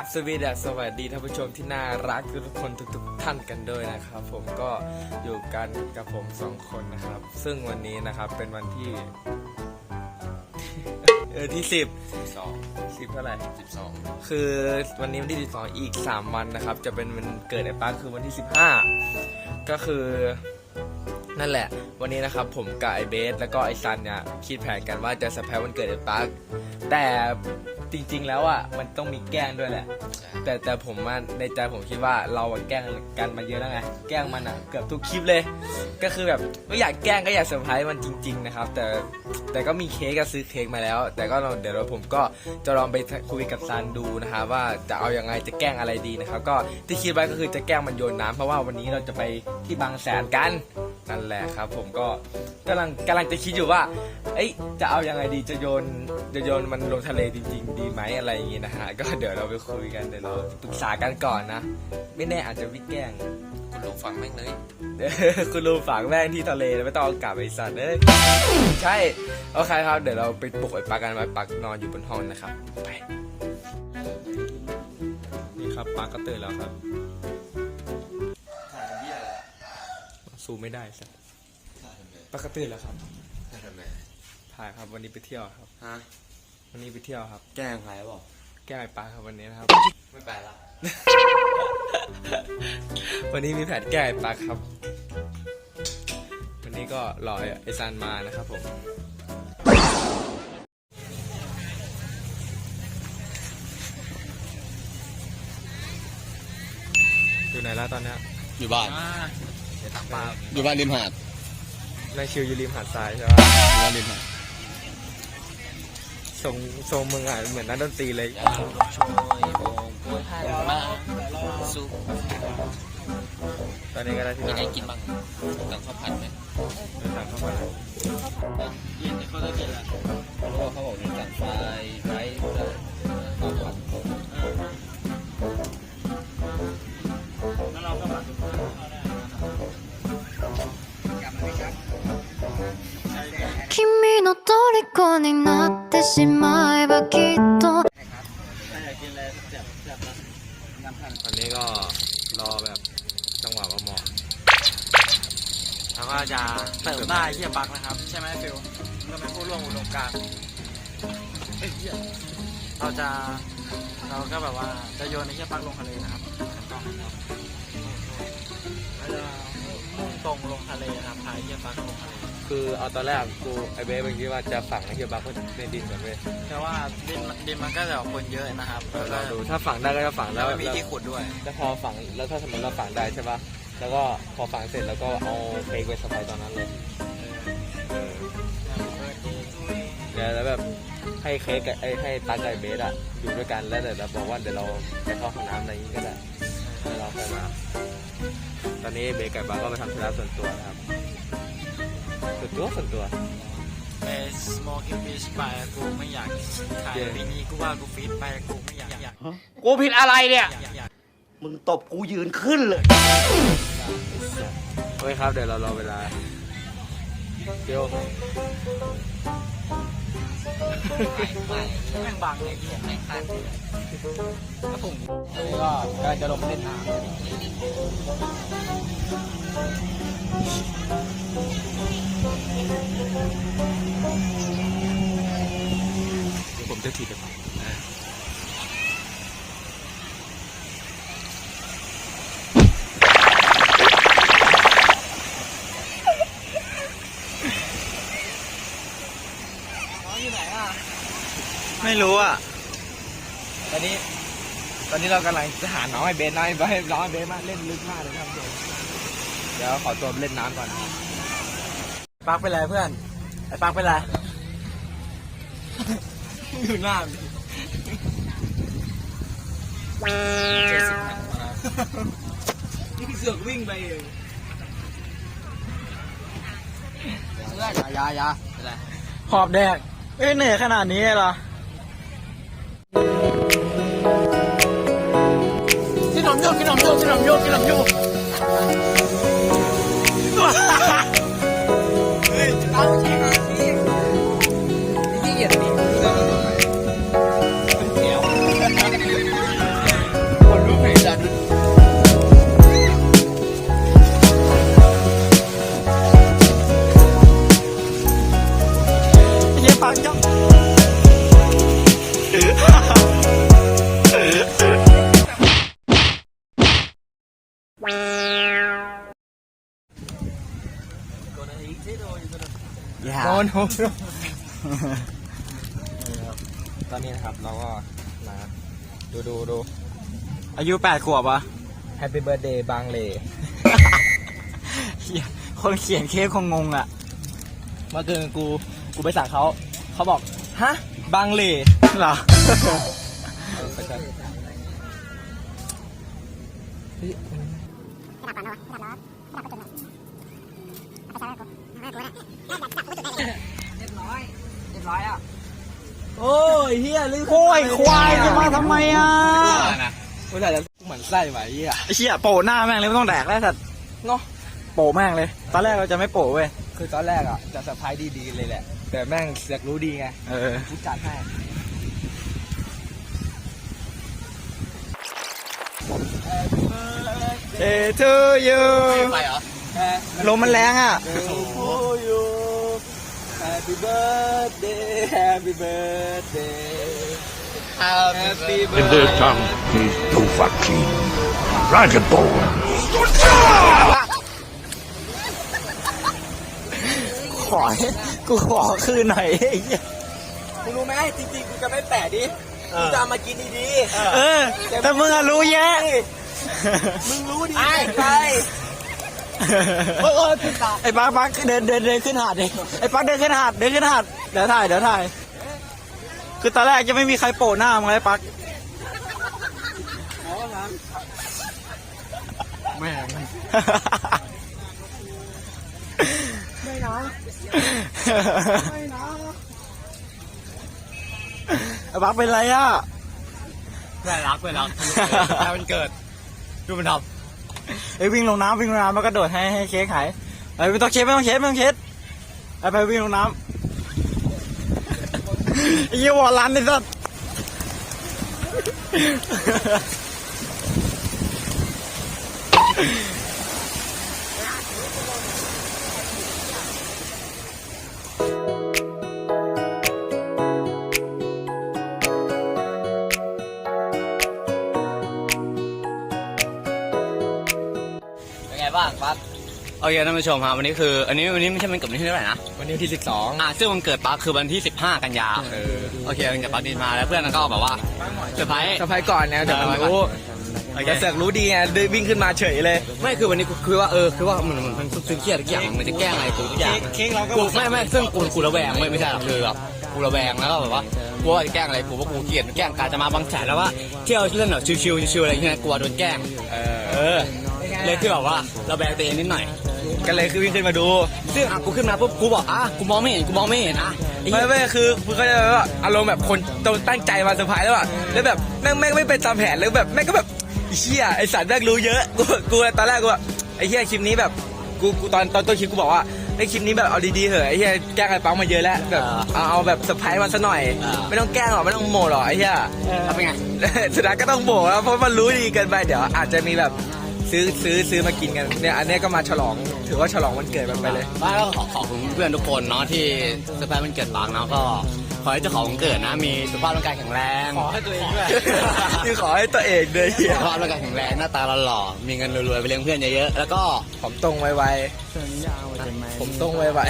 กราบสวีดัสสวัสดีท่านผู้ชมที่น่ารักทุกคนทุกๆท่านกันด้วยนะครับ ผมก็อยู่กันกับผมสองคนนะครับ ซึ่งวันนี้นะครับเป็นวันที่ เออที่สิบสองสิบเท่าไหร่ สิบสองคือวันนี้วันที่12อีก3วันนะครับ จะเป็นวันเกิดไอ้ป้าคือวันที่15ก็คือนั่นแหละ วันนี้นะครับผมกับไอเบสแล้วก็ไอซันเนี่ยคิดแผนกันว่าจะเซอร์ไพรส์วันเกิดไอ้ป้าแต่ จริง ๆ แล้วอะมันต้องมีแกล้งด้วยแหละ แต่แต่ผมว่าในใจผมคิดว่าเราอะแกล้งกันมาเยอะแล้วไงแกล้งมันอะเกือบทุกคลิปเลย ก็คือแบบไม่อยากแกล้งก็อยากเซอร์ไพรส์มันจริง ๆ นะครับ แต่แต่ก็มีเค้กก็ซื้อเค้กมาแล้ว แต่ก็เราเดี๋ยวเราผมก็จะลองไปคุยกับซันดูนะครับว่าจะเอายังไงจะแกล้งอะไรดีนะครับก็ที่คิดไว้ก็คือจะแกล้งมันโยนน้ำเพราะว่าวันนี้เราจะไปที่บางแสนกัน นั่นแหละครับ ผมก็กำลังกำลังจะคิดอยู่ว่า เอ้ยจะเอายังไงดีจะโยนจะโยนมันลงทะเลจริง ๆ ดีไหมอะไรอย่างงี้นะฮะก็เดี๋ยวเราไปคุยกันเดี๋ยวเราปรึกษากันก่อนนะ ไม่แน่อาจจะวิแกล้ง คุณลุงฟังแม่งเลย เออคุณลุงฝากแม่งที่ทะเลไม่ต้องเอากลับไปสัตว์เอ้ยใช่โอเคครับ เดี๋ยวเราไปปลุกไอ้ปักกันไว้ปักนอนอยู่บนห้องนะครับ ไป นี่ครับปักก็ตื่นแล้วครับ สู้ไม่ได้สัตว์ปักก็ตื่นแล้วครับทำไมถ่ายครับวันนี้ไปเที่ยวครับ ฮะ วันนี้ไปเที่ยวครับ แกล้งใครบอกแก้ไอ้ปักครับวันนี้นะครับ ไม่ไปละวันนี้มีแผนแก้ไอ้ปักครับ วันนี้ก็รอไอซันมานะครับผม อยู่ไหนแล้วตอนเนี้ยอยู่บ้าน เดี๋ยวตักปลาอยู่บ้านริมหาดนายชิวอยู่ริมหาดทรายใช่ปะอยู่บ้านริมหาดทรงทรงมึงอะเหมือนนักดนตรีเลยอย่าลืมช่วยโบกโวยให้มาสู้ตอนนี้ก็ได้ที่มีนั่งได้กินบ้างกังข้าวผัดไหมเดินทางเข้ามาแล้วเย็นเขาได้กินละเพราะว่าเขาบอกมีจังไฟ 虜になってしまえばきっと ตอนนี้ก็รอแบบจังหวะมาเหมาะแล้วก็จะ เติมได้เฮียบักนะครับ ใช่ไหมฟิลก็เป็นผู้ร่วมอุดมการณ์เอ้ยเหี้ยเราจะเราก็แบบว่าจะโยนไอ้เฮียบักลงทะเลนะครับต้องครับเราจะมุ่งตรงลงทะเลนะครับพายเฮียบักลงทะเล คือเอาตอนแรกกูไอเบสเมื่อกี้ว่าจะฝังไอเฮียบักไว้ในดินก่อนเว้ยแต่ว่าดินดินมันก็จะคนเยอะนะครับแล้วลก็องดูถ้าฝังได้ก็จะฝังแล้แล้ววไม่มีที่ขุดด้วย แล้วพอฝังแล้วถ้าสมมติเราฝังได้ใช่ปะแล้วก็พอฝังเสร็จแล้วก็เอาเค้กไปสบายตอนนั้นเลยเดี๋ยวแล้วแบบให้เค้กกับไอให้ตาไก่เบสอะอยู่ด้วยกันแล้วเดี๋ยวเราบอกว่าเดี๋ยวเราไปเข้าห้องน้ำอะไรอย่างงี้ก็ได้แล้วเราค่อยมาตอนนี้เบสกับบักก็ไปทำธุระส่วนตัวนะครับ ส่วนตัวส่วนตัวเอสมอลกิฟิชไปกูไม่อยากขายเย้ปีนี้กูว่ากูฟีดไปกูไม่อยากอยากกูผิดอะไรเนี่ย อยากอยากมึงตบกูยืนขึ้นเลย โอเคครับ เดี๋ยวเรารอเวลาเดี๋ยวแม่งบังเลยเฮียแม่งตายก็ถุงนี่ก็กำลังจะลงเล่นน้ำผ มจะถีบไปก่อนไม่รู้อะ ตอนนี้ ตอนนี้เรากำลังจะหาน้องไอเบสน้องไอเบสน้องไอเบสมาเล่นลึกมากเลยครับผมเดี๋ยวขอตัวไปเล่นน้ำก่อน ปักเป็นไรเพื่อน ไอ้ปักเป็นไร อยู่หน้ามันเจ็ดสิบครั้งนี่เสือกวิ่งไปเองเพื่อนยายาเป็นไรหอบแดกเอ้ยเหนื่อยขนาดนี้เหรอกินนมโยกกินนมโยกกินนมโยกกินนมโยก โนตอนนี้นะครับเราก็มาดูดูดูอายุแปดขวบอะ Happy Birthday บางเลเหี้ยคนเขียนเค้กคงงงอะเมื่อคืนกูกูไปสั่งเขา เขาบอก ฮะ บางเลเหรอ โอ้ยเฮียลืมโอ้ยควายจะมาทำไมอะเวลาจะเหมือนไส้ไหวเฮียไอ้เชี่ยโปะหน้าแม่งเลยไม่ต้องแดกแล้วสัตว์เนาะโปะแม่งเลย ตอนแรกเราจะไม่โปะเว้ย คือตอนแรกอะจะเซอร์ไพรส์ดีๆเลยแหละ แต่แม่งเสือกรู้ดีไง เออกูจัดให้เอทูยูไปเหรอ ลมมันแรงอะ to you Happy birthday Happy birthday Happy In their tongue, he's Dovahkiin, Dragonborn. ขอให้กูขอคืนหน่อยไอ้เหี้ยมึงรู้ไหมจริงๆกูจะไม่แปะดิกูจะเอามากินดีเออ แต่มึงอะรู้แยะ ๆมึงรู้ดีไป ไอ้ปักปักเดินเดินเดินขึ้นหาดดิไอ้ปักเดินขึ้นหาดเดินขึ้นหาดเดี๋ยวถ่ายเดี๋ยวถ่ายคือตอนแรกจะไม่มีใครโปะหน้ามึงเลยไอ้ปักแม่ไม่นะไม่นะไอ้ปักเป็นไรอะเพื่อนรักเพื่อนรักแต่มันเกิดดูมันทำ ไอ้วิ่งลงน้ำวิ่งลงน้ำแล้วก็โดดให้ให้เค้กหายไอ้ไม่ต้องเค้กไม่ต้องเค้กไม่ต้องเค้กไอ้ไปวิ่งลงน้ำไอ้ยี่วอลันนี่สัส เคท่านผู้ชมครับวันนี้คือ อันนี้วันนี้ไม่ใช่มันเกิดวันที่เท่าไหร่นะวันนี้วันที่สิบสองอ่าซึ่งวันเกิดปั๊บคือวันที่15กันยาโอเควันเกิดปั๊บดีมาแล้วเพื่อนก็แบบว่าเซอร์ไพรส์สะพายก่อนนะเดี๋ยวเออรู้โอเคแต่เสือกรู้ดีไงเดินวิ่งขึ้นมาเฉยเลย ไม่คือวันนี้กูคือว่าเออคือว่ามันมันมันซึ้งเครียดทุกอย่างมันจะแกล้งอะไรกูทุกอย่างเค้กเราก็กูไม่ไม่ซึ่งกูกูระแวงไม่ไม่ใช่หรอกคือแบบกูระแวงแล้วก็แบบว่ากูว่าจะแกล้งอะไรกูว่ากูเกลียดแกล้งการจะมาบางแสนแล้วว่าเที่ยวเล่นแบบชิวๆชิวๆอะไรอย่างเงี้ยกลัวโดนแกล้งเออเออเลยคือแบบว่าระแวงตัวเองนิดหน่อย ก็เลยคือวิ่งขึ้นมาดูซึ่งอะกูขึ้นมาปุ๊บกูบอกอะกูมองไม่เห็นกูมองไม่เห็นอะไอ้เหี้ไม่ยไม่คือคือเขาจะแบบว่าอารมณ์แบบคนตั้งใจมาเซอร์ไพรส์แล้วอะแล้วแบบแม่งแม่งไม่เป็นตามแผนแล้วแบบแม่งก็แบบไอ้เชี่ยไอสัตว์แม่งรู้เยอะกูกูตอนแรกกูแบบไอ้เชี่ยคลิปนี้แบบกูกูตอนตอนต้นคลิปกูบอกว่าไอ้คลิปนี้แบบเอาดีๆเถอะไอ้เชี่ยแกล้งไอ้ปังมาเยอะแล้วแบบเอาเอาแบบเซอร์ไพรส์มาซะหน่อย ไม่ต้องแกล้งหรอกไม่ต้องโมหรอกไอ้เชี่ยแล้วเป็นไง สุดท้ายก็ต้องโบกแล้วเพราะมันรู้ดีเกินไปเดี๋ยวอาจจะมีแบบ ซื้อซื้อซื้อมากินกันเนี่ยอันเนี้ยก็มาฉลองถือว่าฉลองวันเกิดมันไปเลย บ้านก็ขอขอบคุณเพื่อนทุกคนเนาะที่เซอร์ไพรส์วันเกิดบางเนาะก็ขอให้เจ้าของวันเกิดนะมีสุขภาพร่างกายแข็งแรงขอให้ตัวเองด้วยนี่ขอให้ตัวเองเลยเฮีสุยขภาพร่างกายแข็งแรงหน้าตาหล่อๆมีเงินรวยๆไปเลี้ยงเพื่อนเยอะๆแล้วก็ ผมตรงไวๆผมตรงไว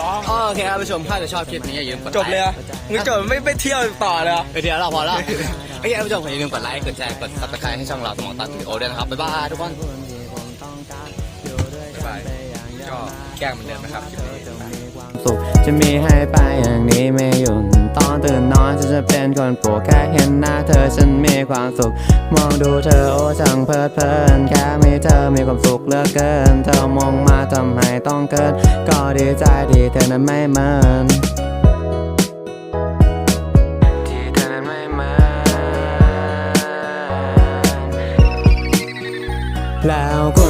อ๋อโอเคครับผู้ชมถ้าจะชอบคลิปนี้อย่าลืมกดๆจบเลยเหรอมึงจบไม่ไม่เที่ยวต่อเลยเหรอไปเดี๋ยวเราพอแล้วโอเคครับผู้ชมอย่าลืมกดไลค์กดแชร์กดซับสไครต์ให้ช่องเราสมองตัดวิดีโอด้วยนะครับบ๊ายบายทุกคน บ๊ายบายก็แกล้งเหมือนเดิมนะครับคลิปนี้สุข จะมีให้ไปอย่างนี้ไม่หยุดตอนตื่นนอนฉันจะเป็นคนปวดแค่เห็นหน้าเธอฉันมีความสุข มองดูเธอโอ้ช่างเพลิดเพลินแค่มีเธอมีความสุขเหลือเกิน เธอมองมาทำให้ต้องเกิด ก็ดีใจที่เธอนั้นไม่เหมือนที่เธอันไม่เหมือนแล้วคน